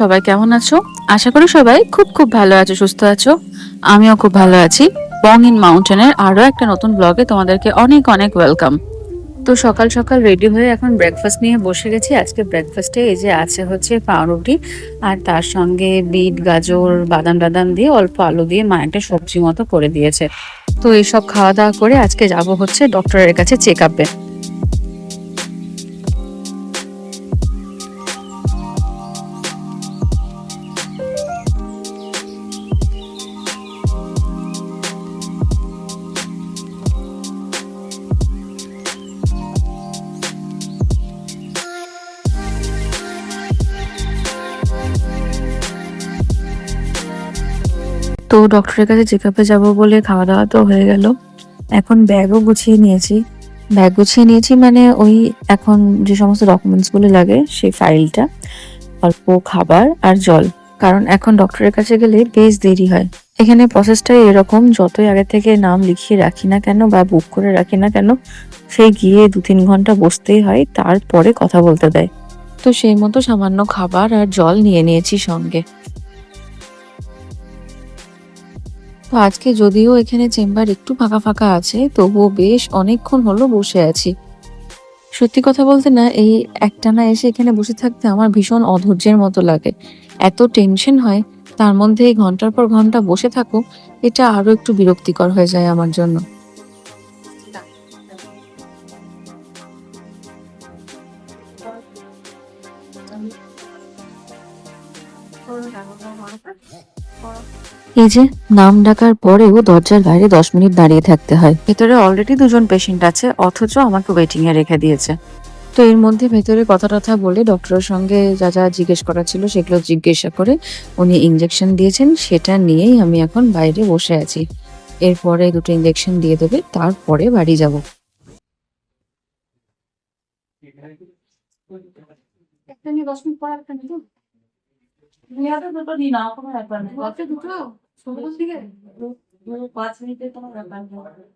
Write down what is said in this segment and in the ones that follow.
সবাই কেমন আছো? আশা করি সবাই খুব খুব ভালো আছো, সুস্থ আছো। আমিও খুব ভালো আছি। বং ইন মাউন্টেনের আরও একটা নতুন ব্লগে তোমাদেরকে অনেক অনেক ওয়েলকাম তো সকাল সকাল রেডি হয়ে এখন ব্রেকফাস্ট নিয়ে বসে গেছি। আজকে ব্রেকফাস্টে এই যে আছে হচ্ছে পাউরুটি আর তার সঙ্গে বিট, গাজর, বাদাম টাদাম দিয়ে অল্প আলু দিয়ে মা একটা সবজি মতো করে দিয়েছে। তো এইসব খাওয়া দাওয়া করে আজকে যাব হচ্ছে ডক্টরের কাছে চেক আপে তো ডক্টরের কাছে চেক আপে যাব বলে খাওয়া দাওয়া তো হয়ে গেল। এখন ব্যাগও গুছিয়ে নিয়েছি। ব্যাগ গুছিয়ে নিয়েছি মানে ওই এখন যে সমস্ত ডকুমেন্টসগুলো লাগে, সেই ফাইলটা অল্প খাবার আর জল। কারণ এখন ডক্টরের কাছে গেলে বেশ দেরি হয়। এখানে প্রসেসটাই এরকম, যতই আগে থেকে নাম লিখিয়ে রাখি না কেন বা বুক করে রাখি না কেন, সেই গিয়ে দু তিন ঘণ্টা বসতেই হয়, তারপরে কথা বলতে দেয়। তো সেই মতো সামান্য খাবার আর জল নিয়ে নিয়েছি সঙ্গে। তো আজকে যদিও এখানে চেম্বার একটু ফাঁকা ফাঁকা আছে, তবুও বেশ অনেকক্ষণ হলো বসে আছি। সত্যি কথা বলতে না, এই একটানা এসে এখানে বসে থাকতে আমার ভীষণ অধৈর্যের মতো লাগে। এত টেনশন হয়, তার মধ্যে এই ঘণ্টার পর ঘণ্টা বসে থাকো, এটা আরও একটু বিরক্তিকর হয়ে যায় আমার জন্য। এই যে নাম ডাকার পরেও দরজার বাইরে দশ মিনিট দাঁড়িয়ে থাকতে হয়। ভেতরে অলরেডি দুজন পেশেন্ট আছে অথচ আমাকে ওয়েটিং এ রেখে দিয়েছে। তো এর মধ্যে ভেতরে কথা টথা বলে ডক্টরের সঙ্গে যা যা জিজ্ঞেস করা ছিল সেগুলো জিজ্ঞাসা করে উনি ইঞ্জেকশন দিয়েছেন সেটা নিয়েই আমি এখন বাইরে বসে আছি। এরপরে দুটো ইঞ্জেকশন দিয়ে দেবে তারপরে বাড়ি যাব। একটা নিয়ে দশ মিনিট পর একটা নিয়ে মেয়াদে দুটো নিই না কোনো ব্যাপার নেই। দুটো? সবুজ দিকে? পাঁচ মিনিটে কোনো ব্যাপার নেই।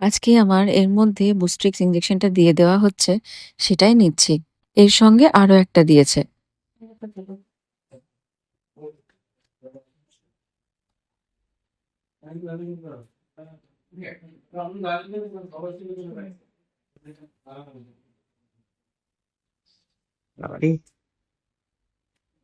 আজকে আমার এর মধ্যে বুস্ট্রিক্স ইঞ্জেকশনটা দিয়ে দেওয়া হচ্ছে সেটাই নিচ্ছি। এর সঙ্গে আরও একটা দিয়েছে। হ্যাঁ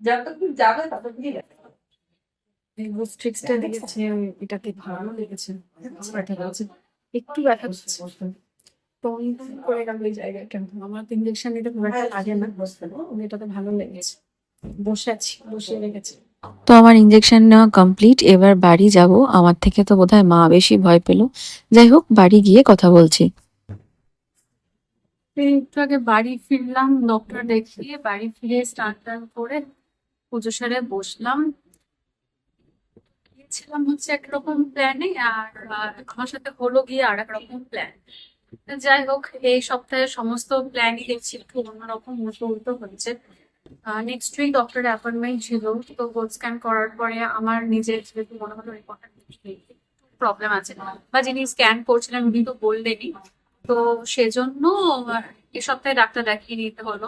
যতক্ষণ যাবে ততক্ষণই যাবে দিয়েছে এটাতে ভালো লেগেছে? একটু ব্যথা করছে। করে গেল এই জায়গাটা। আমার তো ইঞ্জেকশন নিতে খুব একটা লাগে না। এটাতে ভালো লেগেছে। বসে আছি বসে লেগেছে। তো আমার ইঞ্জেকশন নেওয়া কমপ্লিট এবার বাড়ি যাব। আমার থেকে তো বোধহয় মা বেশি ভয় পেল। যাই হোক বাড়ি গিয়ে কথা বলছি। একটু আগে বাড়ি ফিরলাম ডক্টর দেখিয়ে বাড়ি ফিরে স্নান টান করে পুজো সেরে বসলাম। গিয়েছিলাম হচ্ছে একরকম প্ল্যানে আর আমার সাথে হলো গিয়ে আর এক রকম প্ল্যান যাই হোক, এই সপ্তাহে সমস্ত প্ল্যানই দেখছি একটু অন্যরকম উল্টো উল্টো হচ্ছে। নেক্সট উইক ডক্টরের অ্যাপয়েন্টমেন্ট ছিল, তো গোল স্ক্যান করার পরে আমার নিজের যেহেতু মনে হলো রিপোর্টটা প্রবলেম আছে। বা যিনি স্ক্যান করছিলেন, উনি তো বললেনই। তো সেজন্য এ সপ্তাহে ডাক্তার দেখিয়ে নিতে হলো।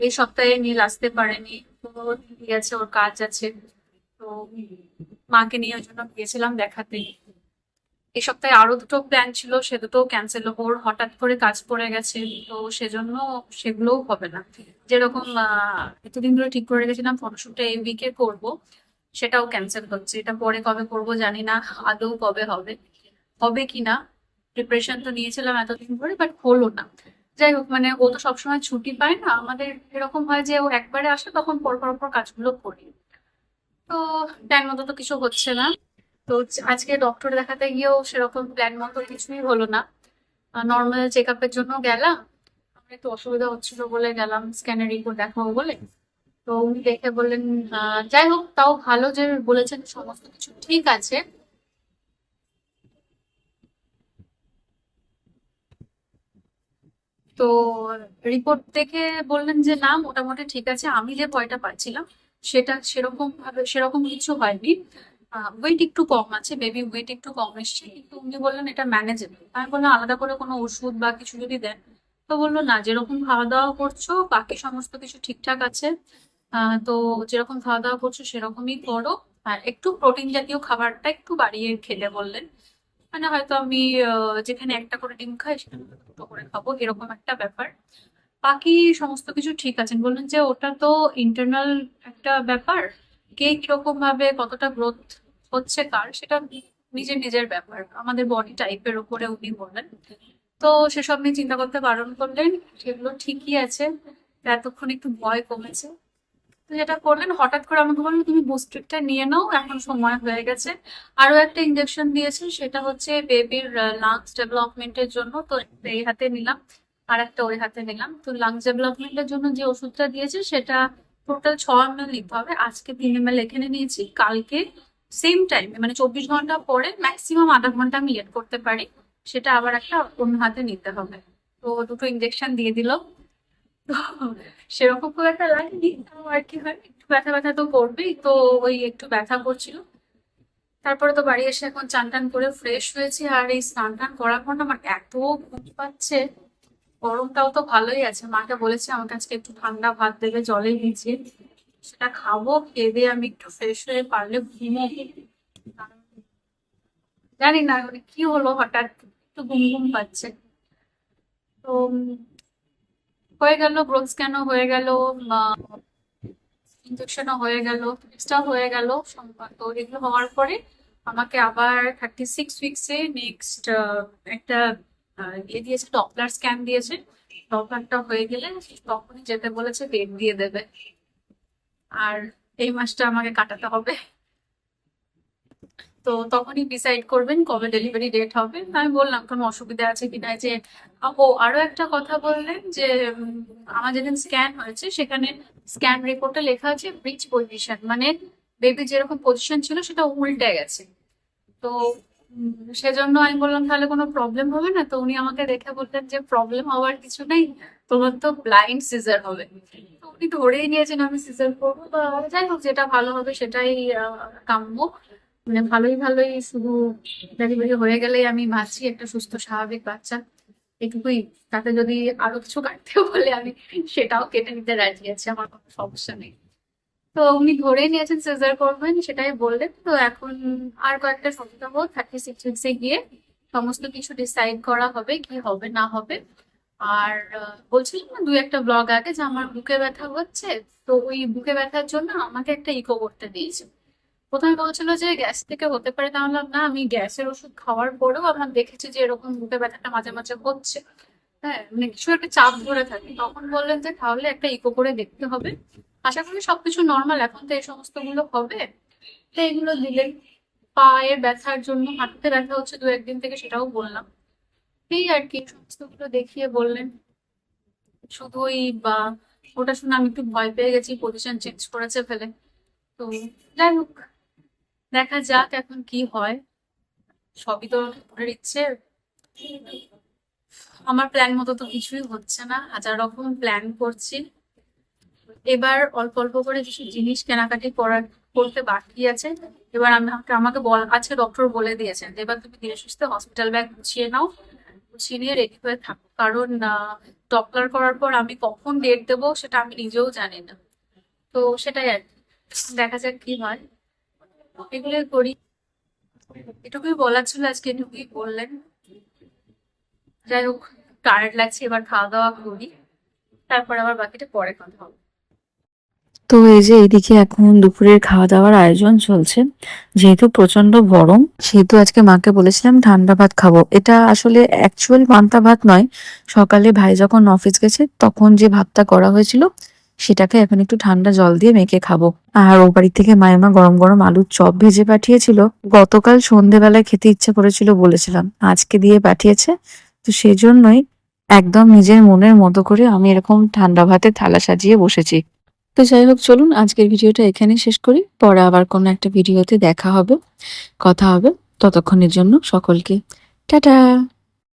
এই সপ্তাহে নীল আসতে পারেনি। তো ওর কাজ আছে। তো মাকে নিয়ে ওই জন্য গিয়েছিলাম দেখাতে। এই সপ্তাহে আরও দুটো প্ল্যান ছিল, সে দুটো ক্যান্সেল ওর হঠাৎ করে কাজ পড়ে গেছে, তো সেজন্য সেগুলোও হবে না। যেরকম এতদিন ধরে ঠিক করে রেখেছিলাম, ফটোশুটটা এই উইকে করব, সেটাও ক্যান্সেল হচ্ছে। এটা পরে কবে করব জানি না। আদৌ কবে হবে? হবে কি না প্রিপারেশন তো নিয়েছিলাম এতদিন ধরে বাট হলো না। যাই হোক মানে ও তো সবসময় ছুটি পায় না। আমাদের এরকম হয় যে ও একবারে আসে, তখন পর পর পর কাজগুলো করি। তো টাইম মতো তো কিছু হচ্ছে না। তো আজকে ডক্টর দেখাতে গিয়েও সেরকম প্ল্যান মতো কিছুই হলো না। নর্মাল চেক আপের জন্য গেলাম। আমার একটু অসুবিধা হচ্ছিল বলে গেলাম স্ক্যানের রিপোর্ট দেখাবো বলে। তো উনি দেখে বললেন যাই হোক, তাও ভালো যে বলেছেন, সমস্ত কিছু ঠিক আছে। তো রিপোর্ট দেখে বললেন যে, না, মোটামুটি ঠিক আছে। আমি যে ভয়টা পাচ্ছিলাম, সেটা সেরকম ভাবে, সেরকম কিছু হয়নি। ওয়েট একটু কম আছে বেবি ওয়েট একটু কম এসছে। কিন্তু উনি বললেন এটা ম্যানেজেবল আমি বললাম, আলাদা করে কোনো ওষুধ বা কিছু যদি দেন? তো বলল, না, যেরকম খাওয়া দাওয়া করছ, বাকি সমস্ত কিছু ঠিকঠাক আছে। তো যেরকম খাওয়া দাওয়া করছ, সেরকমই করো। আর একটু প্রোটিন জাতীয় খাবারটা একটু বাড়িয়ে খেতে বললেন। মানে হয়তো আমি যেখানে একটা করে ডিম খাই, সেখানে দুটো করে খাব, এরকম একটা ব্যাপার। বাকি সমস্ত কিছু ঠিক আছে। বললেন যে ওটা তো ইন্টারনাল একটা ব্যাপার, কে কীরকম ভাবে কতটা গ্রোথ হচ্ছে, কার, সেটা নিজের নিজের ব্যাপার। আমাদের বডি টাইপের উপরে উনি বললেন তো সেসব নিয়ে চিন্তা করতে বারণ করলেন। সেগুলো ঠিকই আছে। এতক্ষণ একটু ভয় কমেছে। তো যেটা করলেন, হঠাৎ করে আমাকে বললেন, তুমি বুস্টারটা নিয়ে নাও, এখন সময় হয়ে গেছে। আরও একটা ইঞ্জেকশন দিয়েছে সেটা হচ্ছে বেবির লাংস ডেভেলপমেন্টের জন্য। তো এই হাতে নিলাম আর একটা ওই হাতে নিলাম। তো লাংস ডেভেলপমেন্টের জন্য যে ওষুধটা দিয়েছে, সেটা টোটাল ছ এম এল নিতে হবে। আজকে তিন এম এল এখানে নিয়েছি, কালকে সেম টাইমে মানে চব্বিশ ঘণ্টা পরে ম্যাক্সিমাম আধা ঘণ্টা আমি লেট করতে পারি। সেটা আবার একটা অন্য হাতে নিতে হবে। তো দুটো ইঞ্জেকশন দিয়ে দিল। সেরকম খুব একটা লাগেনি। আর কি হয়, একটু ব্যথা ব্যথা তো করবেই। তো ওই একটু ব্যথা করছিল। তারপরে তো বাড়ি এসে এখন চান টান করে ফ্রেশ হয়েছি। আর এই স্নান টান করার পর আমার এত ঘুম পাচ্ছে। গরমটাও তো ভালোই আছে। মাকে বলেছি, আমাকে আজকে একটু ঠান্ডা ভাত দেবে, জলে ভিজিয়ে সেটা খাব, খেয়ে দিয়ে আমি একটু ফ্রেশ হয়ে পারলে কারণ জানি না মানে কি হলো হঠাৎ একটু ঘুম ঘুম পাচ্ছে। তো হয়ে গেল গ্রোথ স্ক্যানও হয়ে গেল ইঞ্জেকশনও হয়ে গেল টেস্টটাও হয়ে গেল তো এগুলো হওয়ার পরে আমাকে আবার থার্টি সিক্স উইক্সে নেক্সট একটা ইয়ে দিয়েছে ডপলার স্ক্যান দিয়েছে। ডপলারটা হয়ে গেলে তখনই যেতে বলেছে ডেট দিয়ে দেবে। আর এই মাসটা আমাকে কাটাতে হবে। তো তখনই ডিসাইড করবেন কবে ডেলিভারি ডেট হবে। আমি বললাম, কোনো অসুবিধা আছে কিনা যে, ও আরও একটা কথা বললেন যে আমার যেদিন স্ক্যান হয়েছে, সেখানে স্ক্যান রিপোর্টে লেখা আছে ব্রিজ পজিশন মানে বেবি যেরকম পজিশন ছিল, সেটা উল্টে গেছে। তো সেজন্য আমি বললাম, তাহলে কোনো প্রবলেম হবে না? তো উনি আমাকে দেখে বললেন যে প্রবলেম হওয়ার কিছু নেই, তোমার তো ব্লাইন্ড সিজার হবে। তো উনি ধরেই নিয়েছেন আমি সিজার করব বা যাই হোক, যেটা ভালো হবে সেটাই কাম্য। মানে ভালোই ভালোই শুধু ডেলিভারি হয়ে গেলেই আমি বাঁচি, একটা সুস্থ, স্বাভাবিক বাচ্চা। এটুকুই। তাতে যদি আরও কিছু কাটতে বলে আমি সেটাও কেটে নিতে রাজি আছি, আমার কোনো সমস্যা নেই। তো উনি ধরেই নিয়েছেন সিজার করবেন সেটাই বললেন। তো এখন আর কয়েকটা সপ্তাহ থার্টি সিক্স উইক্সে গিয়ে সমস্ত কিছু ডিসাইড করা হবে, কি হবে, না হবে। আর বলছিলাম না দুই একটা ব্লগ আগে যে আমার বুকে ব্যথা হচ্ছে, তো ওই বুকে ব্যথার জন্য আমাকে একটা ইকো করতে দিয়েছে। প্রথমে বলছিল যে গ্যাস থেকে হতে পারে। তাহলে না, আমি গ্যাসের ওষুধ খাওয়ার পরেও আমার দেখেছি যে এরকম বুকে ব্যথাটা মাঝে মাঝে হচ্ছে। হ্যাঁ মানে কিছু একটা চাপ ধরে থাকে। তখন বললেন যে, তাহলে একটা ইকো করে দেখতে হবে। আশা করি সবকিছু নর্মাল এখন তো এই সমস্তগুলো হবে। তো এগুলো দিলেন পায়ের ব্যথার জন্য, হাঁটুতে ব্যথা হচ্ছে দু একদিন থেকে সেটাও বললাম। এই আর কি সমস্তগুলো দেখিয়ে বললেন। শুধু ওই, বা ওটা শুনে আমি একটু ভয় পেয়ে গেছি পজিশন চেঞ্জ করেছে ফেলে। তো যাই হোক। দেখা যাক এখন কি হয়। সবই তো ওর ইচ্ছে আমার প্ল্যান মতো তো কিছুই হচ্ছে না। হাজার রকম প্ল্যান করছি। এবার অল্প অল্প করে কিছু জিনিস কেনাকাটি করার করতে বাকি আছে। এবার আমি আমাকে আমাকে বল, আজকে ডক্টর বলে দিয়েছেন এবার তুমি ধীরে সুস্থে হসপিটাল ব্যাগ গুছিয়ে নাও, গুছিয়ে নিয়ে রেডি হয়ে থাকো। কারণ ডক্টর করার পর আমি কখন ডেট দেবো সেটা আমি নিজেও জানি না। তো সেটাই আর। দেখা যাক কি হয়। এগুলোই করি। এটুকুই বলার ছিল আজকে, এটুকুই বললেন। যাই হোক টায়ার্ড লাগছে, এবার খাওয়া দাওয়া করি। তারপর আবার বাকিটা পরে কথা হবে। তো এই যে এইদিকে এখন দুপুরের খাওয়া দাওয়ার আয়োজন চলছে, যেহেতু প্রচণ্ড গরম, সেহেতু আজকে মাকে বলেছিলাম ঠান্ডা ভাত খাব। এটা আসলে অ্যাকচুয়াল পান্তা ভাত নয়। সকালে ভাই যখন অফিস গেছে, তখন যে ভাতটা করা হয়েছিল সেটাকে এখন একটু ঠান্ডা জল দিয়ে মেখে খাব। আর ও বাড়ি থেকে মায়েমা গরম গরম আলুর চপ ভেজে পাঠিয়েছিল। গতকাল সন্ধেবেলায় খেতে ইচ্ছে করেছিল বলেছিলাম। আজকে দিয়ে পাঠিয়েছে। তো সেজন্যই একদম নিজের মনের মতো করে আমি এরকম ঠান্ডা ভাতে থালা সাজিয়ে বসেছি। তো যাই হোক, চলুন আজকের ভিডিওটা এখানেই শেষ করি। পরে আবার কোনো একটা ভিডিওতে দেখা হবে, কথা হবে। ততক্ষণের জন্য সকলকে টাটা!